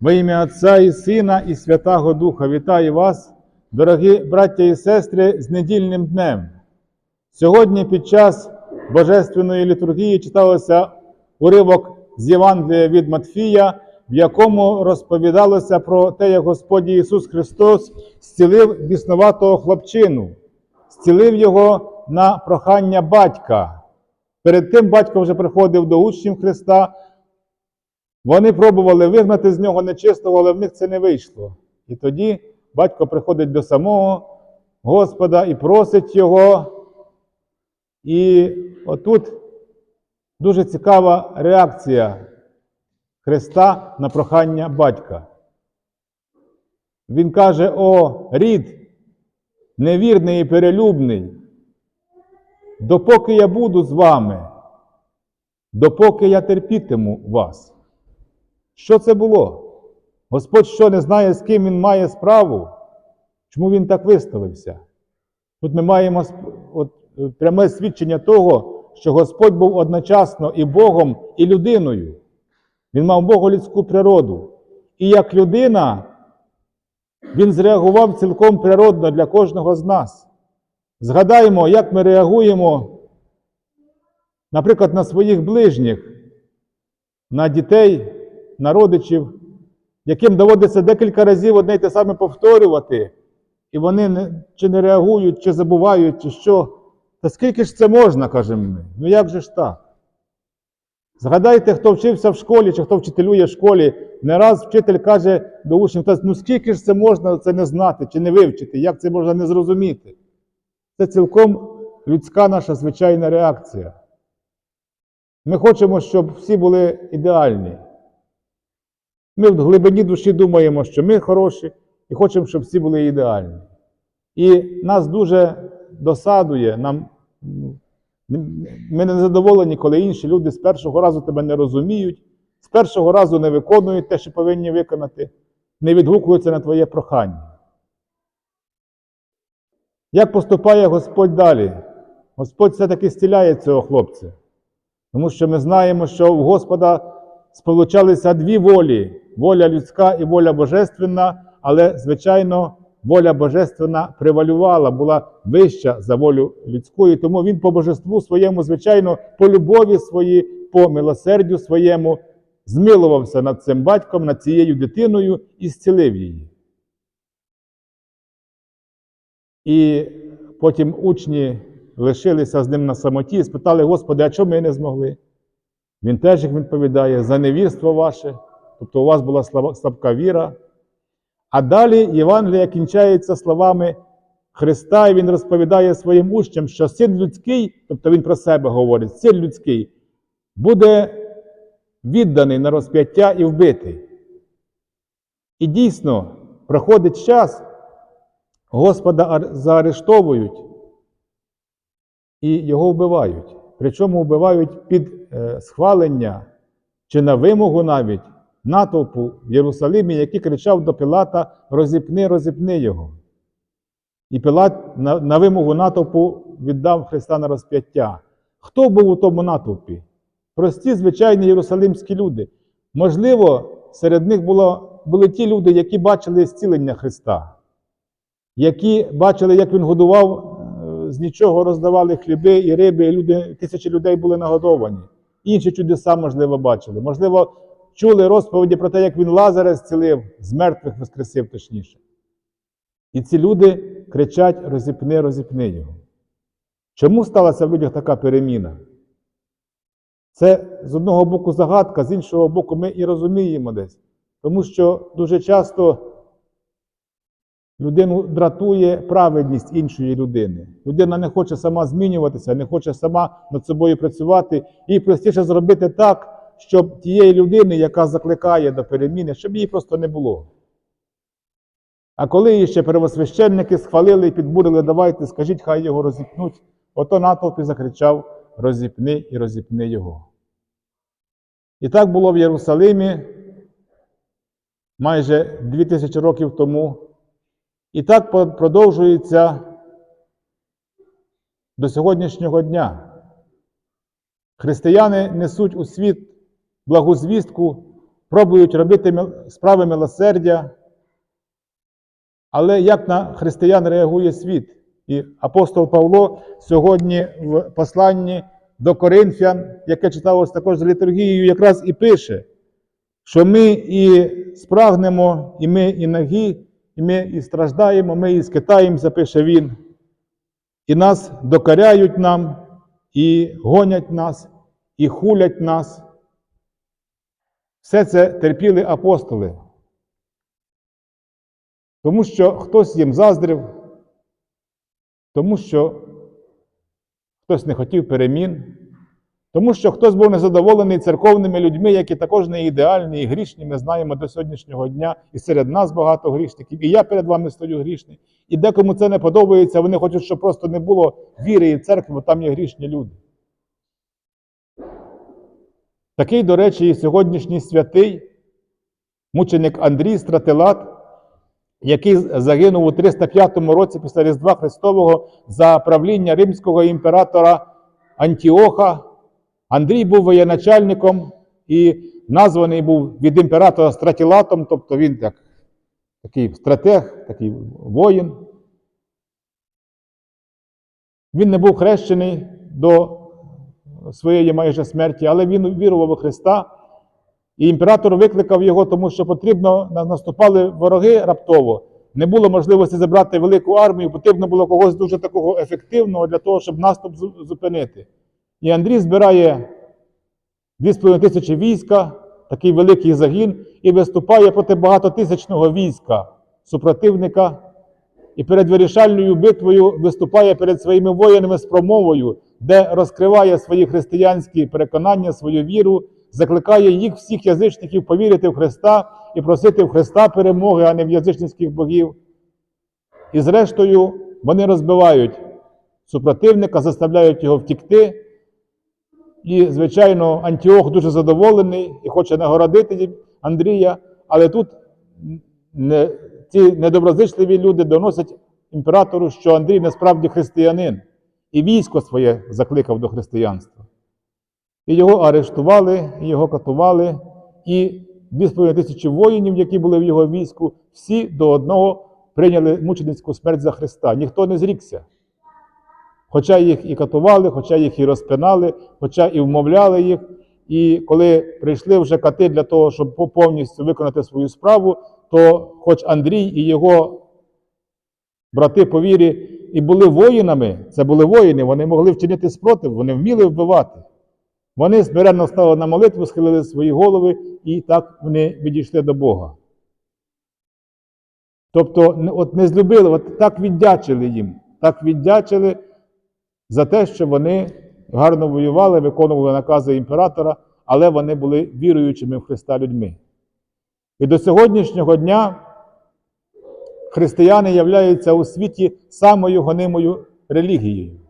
Во ім'я Отця і Сина, і Святого Духа вітаю вас, дорогі браття і сестри, з недільним днем. Сьогодні під час Божественної літургії читалося уривок з Євангелія від Матфія, в якому розповідалося про те, як Господь Ісус Христос зцілив біснуватого хлопчину, зцілив його на прохання батька. Перед тим батько вже приходив до учнів Христа. Вони пробували вигнати з нього нечистого, але в них це не вийшло. І тоді батько приходить до самого Господа і просить його. І отут дуже цікава реакція Христа на прохання батька. Він каже: О, рід, невірний і перелюбний, допоки я буду з вами, допоки я терпітиму вас. Що це було? Господь що не знає, з ким він має справу? Чому він так виставився? Тут ми маємо от, е, пряме свідчення того, що Господь був одночасно і Богом, і людиною. Він мав боголюдську природу. І як людина, він зреагував цілком природно для кожного з нас. Згадаємо, як ми реагуємо, наприклад, на своїх ближніх, на дітей, на родичів, яким доводиться декілька разів одне й те саме повторювати, і вони не, чи не реагують, чи забувають, чи що. Та скільки ж це можна, кажемо ми? Ну як же ж так? Згадайте, хто вчився в школі, чи хто вчителює в школі, не раз вчитель каже до учнів, ну скільки ж це можна це не знати, чи не вивчити, як це можна не зрозуміти? Це цілком людська наша звичайна реакція. Ми хочемо, щоб всі були ідеальні. Ми в глибині душі думаємо, що ми хороші, і хочемо, щоб всі були ідеальні. І нас дуже досадує, нам, ну, ми не задоволені, коли інші люди з першого разу тебе не розуміють, з першого разу не виконують те, що повинні виконати, не відгукуються на твоє прохання. Як поступає Господь далі? Господь все-таки стіляє цього хлопця. Тому що ми знаємо, що у Господа сполучалися дві волі: воля людська і воля божественна, але, звичайно, воля божественна превалювала, була вища за волю людську, і тому він по божеству своєму, звичайно, по любові своїй, по милосердю своєму змилувався над цим батьком, над цією дитиною і зцілив її. І потім учні лишилися з ним на самоті і спитали, Господи, а чому ми не змогли? Він теж їх відповідає за невірство ваше, тобто у вас була слабка віра. А далі Євангелія кінчається словами Христа, і Він розповідає своїм учням, що син людський, тобто Він про себе говорить, син людський, буде відданий на розп'яття і вбитий. І дійсно, проходить час, Господа заарештовують і його вбивають. Причому вбивають під е, схвалення чи на вимогу навіть натовпу в Єрусалимі, який кричав до Пилата: розіпни, розіпни його. І Пилат на, на вимогу натовпу віддав Христа на розп'яття. Хто був у тому натовпі? Прості, звичайні єрусалимські люди. Можливо, серед них було, були ті люди, які бачили зцілення Христа, які бачили, як Він годував, з нічого роздавали хліби і риби, і люди, тисячі людей були нагодовані. Інші чудеса, можливо, бачили. Можливо, чули розповіді про те, як він Лазаря зцілив, з мертвих воскресив точніше. І ці люди кричать: розіпни, розіпни його. Чому сталася в людях така переміна? Це з одного боку загадка, з іншого боку, ми і розуміємо десь. Тому що дуже часто людину дратує праведність іншої людини. Людина не хоче сама змінюватися, не хоче сама над собою працювати. Їй простіше зробити так, щоб тієї людини, яка закликає до переміни, щоб її просто не було. А коли її ще первосвященники схвалили і підбурили, давайте, скажіть, хай його розіпнуть, ото натовпі закричав: розіпни і розіпни його. І так було в Єрусалимі майже дві тисячі років тому. І так продовжується до сьогоднішнього дня. Християни несуть у світ благу звістку пробують робити справи милосердя. Але як на християн реагує світ? І апостол Павло сьогодні в посланні до Коринфян, яке читалось також з літургією, якраз і пише, що ми і спрагнемо, і ми і нагі, і ми і страждаємо, ми і скитаємося, пише він. І нас докоряють нам, і гонять нас, і хулять нас. Все це терпіли апостоли. Тому що хтось їм заздрив, тому що хтось не хотів перемін, тому що хтось був незадоволений церковними людьми, які також не ідеальні і грішні. Ми знаємо до сьогоднішнього дня, і серед нас багато грішників, і я перед вами стою грішний. І декому це не подобається, вони хочуть, щоб просто не було віри і церкви, бо там є грішні люди. Такий, до речі, і сьогоднішній святий мученик Андрій Стратилат, який загинув у 305 році після Різдва Христового за правління римського імператора Антіоха. Андрій був воєначальником і названий був від імператора Стратилатом, тобто він як такий стратег, такий воїн. Він не був хрещений до своєї майже смерті, але він вірував у Христа. І імператор викликав його, тому що потрібно наступали вороги раптово. Не було можливості забрати велику армію, потрібно було когось дуже такого ефективного для того, щоб наступ зупинити. І Андрій збирає 2,5 тисячі війська, такий великий загін, і виступає проти багатотисячного війська супротивника. І перед вирішальною битвою виступає перед своїми воїнами з промовою, де розкриває свої християнські переконання, свою віру, закликає їх, всіх язичників, повірити в Христа і просити в Христа перемоги, а не в язичницьких богів. І зрештою вони розбивають супротивника, заставляють його втікти. І, звичайно, Антіох дуже задоволений і хоче нагородити Андрія, але тут не, ці недоброзичливі люди доносять імператору, що Андрій насправді християнин, і військо своє закликав до християнства. І його арештували, і його катували, і 2,5 тисячі воїнів, які були в його війську, всі до одного прийняли мученицьку смерть за Христа. Ніхто не зрікся. Хоча їх і катували, хоча їх і розпинали, хоча і вмовляли їх. І коли прийшли вже кати для того, щоб по- повністю виконати свою справу, то хоч Андрій і його брати по вірі і були воїнами, це були воїни, вони могли вчинити спротив, вони вміли вбивати. Вони смиренно стали на молитву, схилили свої голови, і так вони відійшли до Бога. Тобто, от не злюбили, от так віддячили їм, так віддячили за те, що вони гарно воювали, виконували накази імператора, але вони були віруючими в Христа людьми. І до сьогоднішнього дня християни являються у світі самою гонимою релігією.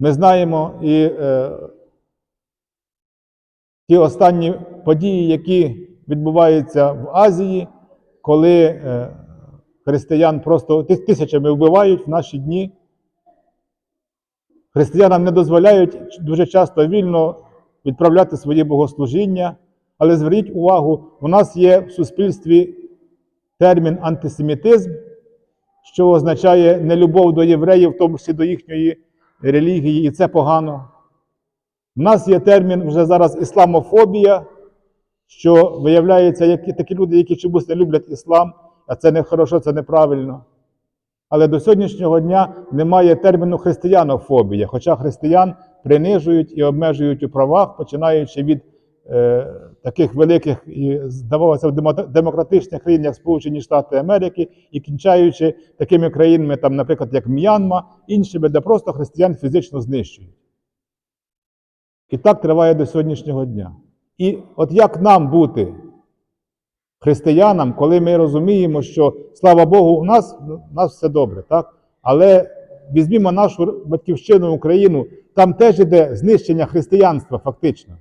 Ми знаємо і е, ті останні події, які відбуваються в Азії, коли е, християн просто тисячами вбивають в наші дні. Християнам не дозволяють дуже часто вільно відправляти свої богослужіння, але зверніть увагу, у нас є в суспільстві термін антисемітизм, що означає нелюбов до євреїв, в тому числі до їхньої релігії, і це погано. У нас є термін вже зараз ісламофобія, що виявляється, які, такі люди, які чомусь не люблять іслам, а це не хорошо, це неправильно. Але до сьогоднішнього дня немає терміну християнофобія, хоча християн принижують і обмежують у правах, починаючи від е, таких великих і, здавалося, демо- демократичних країн, як Сполучені Штати Америки, і кінчаючи такими країнами, там, наприклад, як М'янма, іншими, де просто християн фізично знищують. І так триває до сьогоднішнього дня. І от як нам бути християнам, коли ми розуміємо, що слава Богу, у нас, у нас все добре, так? Але візьмімо нашу батьківщину Україну, там теж іде знищення християнства, фактично.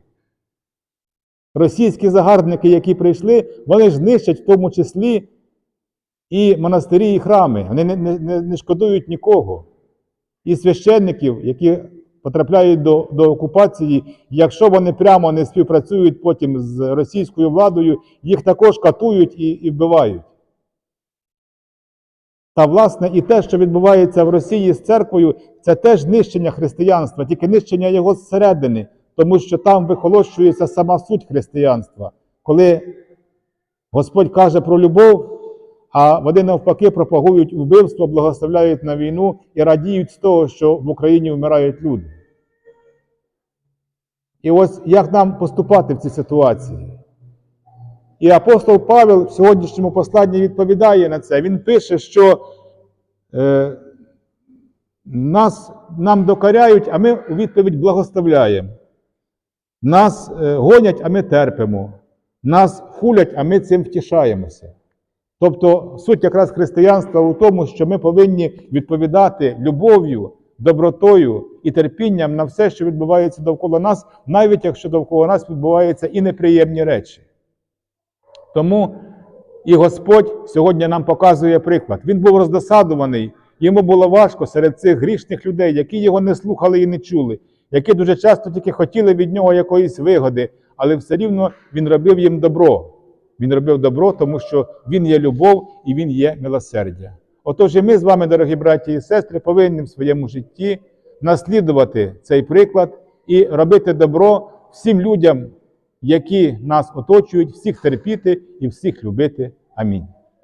Російські загарбники, які прийшли, вони ж знищать в тому числі і монастирі, і храми. Вони не, не, не, шкодують нікого. І священників, які потрапляють до, до окупації. Якщо вони прямо не співпрацюють потім з російською владою, їх також катують і, і вбивають. Та, власне, і те, що відбувається в Росії з церквою, це теж нищення християнства, тільки нищення його зсередини, тому що там вихолощується сама суть християнства. Коли Господь каже про любов, а вони навпаки пропагують вбивство, благословляють на війну і радіють з того, що в Україні вмирають люди. І ось як нам поступати в цій ситуації? І апостол Павел в сьогоднішньому посланні відповідає на це. Він пише, що е, нас, нам докаряють, а ми у відповідь благословляємо. Нас е, гонять, а ми терпимо. Нас хулять, а ми цим втішаємося. Тобто суть якраз християнства у тому, що ми повинні відповідати любов'ю, добротою і терпінням на все, що відбувається довкола нас, навіть якщо довкола нас відбуваються і неприємні речі. Тому і Господь сьогодні нам показує приклад. Він був роздосадуваний, йому було важко серед цих грішних людей, які його не слухали і не чули, які дуже часто тільки хотіли від нього якоїсь вигоди, але все рівно він робив їм добро. Він робив добро, тому що він є любов і він є милосердя. Отож, і ми з вами, дорогі браті і сестри, повинні в своєму житті наслідувати цей приклад і робити добро всім людям, які нас оточують, всіх терпіти і всіх любити. Амінь.